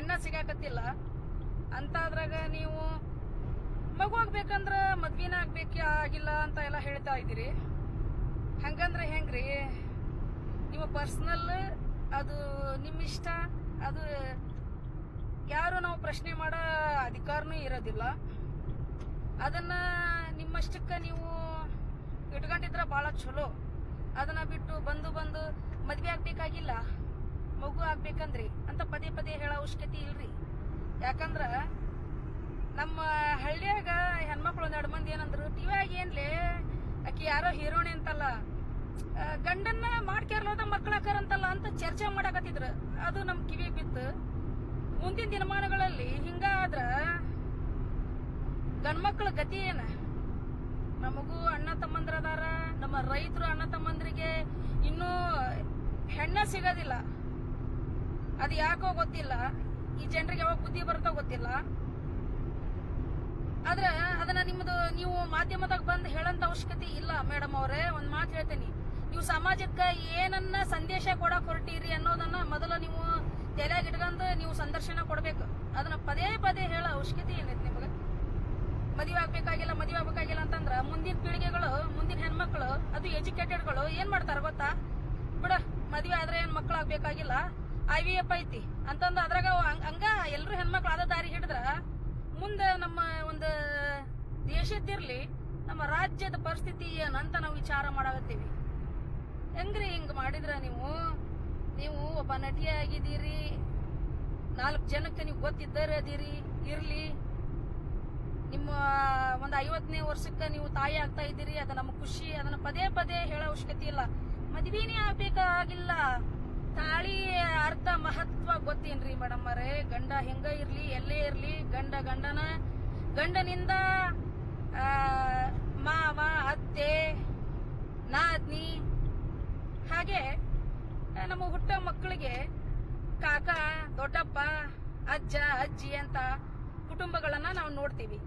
ಹೆಣ್ಣ ಸಿಗಾಕತ್ತಿಲ್ಲ. ಅಂತಾದ್ರಾಗ ನೀವು ಮಗು ಆಗ್ಬೇಕಂದ್ರ ಮದ್ವಿನ ಆಗ್ಬೇಕ ಆಗಿಲ್ಲ ಅಂತ ಎಲ್ಲ ಹೇಳ್ತಾ ಇದ್ದೀರಿ. ಹಂಗಂದ್ರೆ ಹೆಂಗ್ರಿ? ನಿಮ್ಮ ಪರ್ಸನಲ್ ಅದು ನಿಮ್ಮ ಇಷ್ಟ ಅದು ಯಾರು ನಾವು ಪ್ರಶ್ನೆ ಮಾಡೋ ಅಧಿಕಾರನೂ ಇರೋದಿಲ್ಲ. ಅದನ್ನ ನಿಮ್ಮಷ್ಟಕ್ಕೆ ನೀವು ಇಟ್ಕೊಂಡಿದ್ರ ಬಹಳ ಚಲೋ ಅದನ್ನ ಬಿಟ್ಟು ಬಂದು ಬಂದು ಮಗು ಆಗ್ಬೇಕಂದ್ರಿ, ಅಂತ ಪದೇ ಪದೇ ಹೇಳೋ ಅವಶ್ಯಕತೆ ಇಲ್ರಿ. ಯಾಕಂದ್ರ ನಮ್ಮ ಹಳ್ಳಿಯಾಗ ಹೆಣ್ಮಕ್ಳು ಎರಡು ಮಂದಿ ಏನಂದ್ರು ಟಿವಿಯಾಗ ಏನ್ಲೇ? ಆಕಿ ಯಾರೋ ಹೀರೋಣಿ ಅಂತಲ್ಲ ಗಂಡನ್ನ ಮಾಡ್ಕ್ಯಾರ್ಲೋದ ಅಂತಲ್ಲ ಅಂತ ಚರ್ಚೆ ಮಾಡಕತ್ತಿದ್ರು. ಅದು ನಮ್ ಕಿವಿ ಬಿತ್ತು. ಮುಂದಿನ ದಿನಮಾನಗಳಲ್ಲಿ ಹಿಂಗಾದ್ರ ಗಂಡ್ಮಕ್ಳ ಗತಿ ಏನ? ನಮಗೂ ಅಣ್ಣ ತಮ್ಮಂದ್ರ ಅದಾರ, ನಮ್ಮ ರೈತರು ಅಣ್ಣ ತಮ್ಮಂದ್ರಿಗೆ ಇನ್ನೂ ಹೆಣ್ಣ ಸಿಗೋದಿಲ್ಲ. ಅದು ಯಾಕೋ ಗೊತ್ತಿಲ್ಲ? ಈ ಜನರಿಗೆ ಯಾವಾಗ ಬುದ್ಧಿ ಬರುತ್ತೋ ಗೊತ್ತಿಲ್ಲ. ಆದ್ರೆ ಅದನ್ನ ನಿಮ್ದು ನೀವು ಮಾಧ್ಯಮದಾಗ ಬಂದು ಹೇಳಂತ ಅವಶ್ಯಕತೆ ಇಲ್ಲ ಮೇಡಮ್ ಅವರೇ. ಒಂದ್ ಮಾತು ಹೇಳ್ತೀನಿ. ನೀವು ಸಮಾಜಕ್ಕೆ ಏನನ್ನ ಸಂದೇಶ ಕೊಡಕ್ ಹೊರಟೀರಿ ಅನ್ನೋದನ್ನ ಮೊದಲ ನೀವು ತಲೆಯಾಗಿ ಇಟ್ಕೊಂಡು ನೀವು ಸಂದರ್ಶನ ಕೊಡ್ಬೇಕು. ಅದನ್ನ ಪದೇ ಪದೇ ಹೇಳೋ ಅವಶ್ಯಕತೆ ಏನೈತಿ ನಿಮಗೆ. ಮದುವೆ ಆಗ್ಬೇಕಾಗಿಲ್ಲ ಮದುವೆ ಆಗ್ಬೇಕಾಗಿಲ್ಲ ಅಂತಂದ್ರ ಮುಂದಿನ ಪೀಳಿಗೆಗಳು, ಮುಂದಿನ ಹೆಣ್ಮಕ್ಳು, ಅದು ಎಜುಕೇಟೆಡ್ಗಳು ಏನ್ ಮಾಡ್ತಾರ ಗೊತ್ತಾ? ಬಿಡ, ಮದುವೆ ಆದ್ರೆ ಏನ್ ಮಕ್ಳು ಆಗ್ಬೇಕಾಗಿಲ್ಲ ಐ ವಿ ಎಫ್ ಐತಿ. ಅಂತಂದ ಅದ್ರಾಗ ಹಂಗ- ಎಲ್ರು ಹೆಣ್ಮಕ್ಳು ಅದ ದಾರಿ ಹಿಡಿದ್ರ ಮುಂದೆ ನಮ್ಮ ಒಂದು ದೇಶದ್ದಿರ್ಲಿ ನಮ್ಮ ರಾಜ್ಯದ ಪರಿಸ್ಥಿತಿ ಏನಂತ ನಾವು ವಿಚಾರ ಮಾಡಾಕತ್ತೀವಿ. ಹೆಂಗ್ರಿ ಹಿಂಗ್ ಮಾಡಿದ್ರ ನೀವು? ನೀವು ಒಬ್ಬ ನಟಿಯಾಗಿದ್ದೀರಿ ನಾಲ್ಕು ಜನಕ್ಕೆ ನೀವು ಗೊತ್ತಿದ್ದರೆ ಅದೀರಿ, ಇರ್ಲಿ. ನಿಮ್ಮ ಒಂದು ಐವತ್ತನೇ ವರ್ಷಕ್ಕೆ ನೀವು ತಾಯಿ ಆಗ್ತಾ ಇದ್ದೀರಿ ಅದು ನಮ್ಗೆ ಖುಷಿ, ಅದನ್ನ ಪದೇ ಪದೇ ಹೇಳೋ ಅವಶ್ಯಕತೆ ಇಲ್ಲ. ಮದ್ವಿನೇ ಆಗ್ಬೇಕಾಗಿಲ್ಲ. ತಾಳಿ ಗೊತ್ತೇನ್ರಿ ಮೇಡಮ್ ಅವರೇ ಗಂಡ ಹೆಂಗ ಇರ್ಲಿ, ಎಲ್ಲೇ ಇರ್ಲಿ, ಗಂಡ ಗಂಡನ, ಗಂಡನಿಂದ ಮಾವ, ಅತ್ತೆ, ನಾದ್ನಿ, ಹಾಗೆ ನಮ್ಮ ಹುಟ್ಟ ಮಕ್ಕಳಿಗೆ ಕಾಕ, ದೊಡ್ಡಪ್ಪ, ಅಜ್ಜ, ಅಜ್ಜಿ ಅಂತ ಕುಟುಂಬಗಳನ್ನ ನಾವು ನೋಡ್ತೀವಿ.